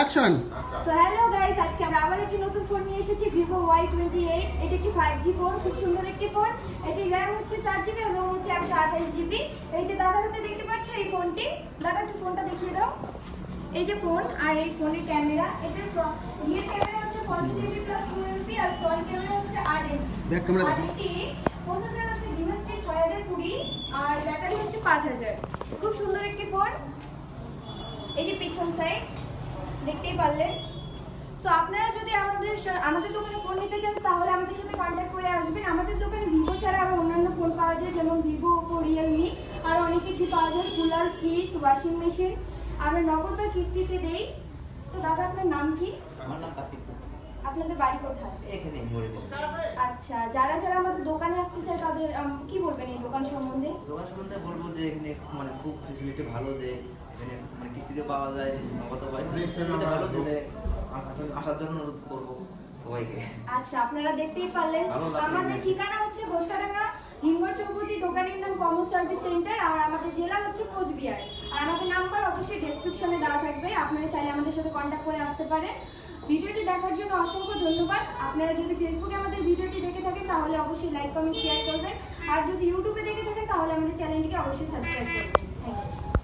Action so hello guys আজকে আমরা আবার একটি নতুন ফোন নিয়ে এসেছি ভিভো ওয়াই টোয়েন্টি এইট এটি একটি ফাইভ জি ফোন খুব সুন্দর একটি ফোন এটি র্যাম হচ্ছে চার জিবি এবং হচ্ছে একশো আঠাশ জিবি এই যে দাদার হাতে দেখতে পাচ্ছ এই ফোনটি দাদা একটু ফোনটা দেখিয়ে দাও। এই যে ফোন আর এই ফোনের ক্যামেরা এটার রিয়ার ক্যামেরা হচ্ছে পঁয়ষট্টি এমপি প্লাস টু এমপি আর ফ্রন্ট ক্যামেরা হচ্ছে আট এমপি ব্যাক ক্যামেরা আর দেখো। এটি প্রসেসর হচ্ছে ডিমেস্টি ছয় হাজার কুড়ি আর ব্যাটারি হচ্ছে পাঁচ হাজার। খুব সুন্দর একটি ফোন এই যে পিছন সাইড দেখতেই পারলেন সো আপনারা যদি আমাদের আমাদের দোকানে ফোন নিতে চান তাহলে আমাদের সাথে কন্ট্যাক্ট করে আসবেন। আমাদের দোকানে ভিভো ছাড়া আরও অন্যান্য ফোন পাওয়া যায় যেমন ভিভো ওপো রিয়েলমি আর অনেক কিছু পাওয়া যায়। কুলার ফ্রিজ ওয়াশিং মেশিন আমরা নগদ বা কিস্তিতে দেই। তো দাদা আপনার নাম কি? আমার নাম কার্তিক আপনাদের বাড়ি কোথায়? এখানে আচ্ছা যারা যারা আমাদের দোকানে আসতে চায় তাদের কি বলবেন এই দোকান সম্বন্ধে? দোকান সম্বন্ধে যে এখানে মানে খুব ফেসিলিটি ভালো যে এখানে মানে কিস্তিতে পাওয়া যায় নগদ ফেসিলিটি ভালো যে আসার জন্য অনুরোধ করব আচ্ছা আপনারা দেখতেই পারলেন। আমাদের ঠিকানা হচ্ছে ঘোষকাডাঙ্গা হিমঘর চৌপতি দোকানের নাম কমার্স সার্ভিস সেন্টার আর আমাদের জেলা হচ্ছে কোচবিহার। আর আমাদের নাম্বার অবশ্যই ডেসক্রিপশনে দেওয়া থাকবে। আপনারা চাইলে আমাদের সাথে কন্ট্যাক্ট করে আসতে পারেন। ভিডিওটি দেখার জন্য অসংখ্য ধন্যবাদ। আপনারা যদি ফেসবুকে আমাদের ভিডিওটি দেখে থাকেন তাহলে অবশ্যই লাইক কমেন্ট শেয়ার করবেন। আর যদি ইউটিউবে দেখে থাকেন তাহলে আমাদের চ্যানেলটিকে অবশ্যই সাবস্ক্রাইব করবেন থ্যাংক ইউ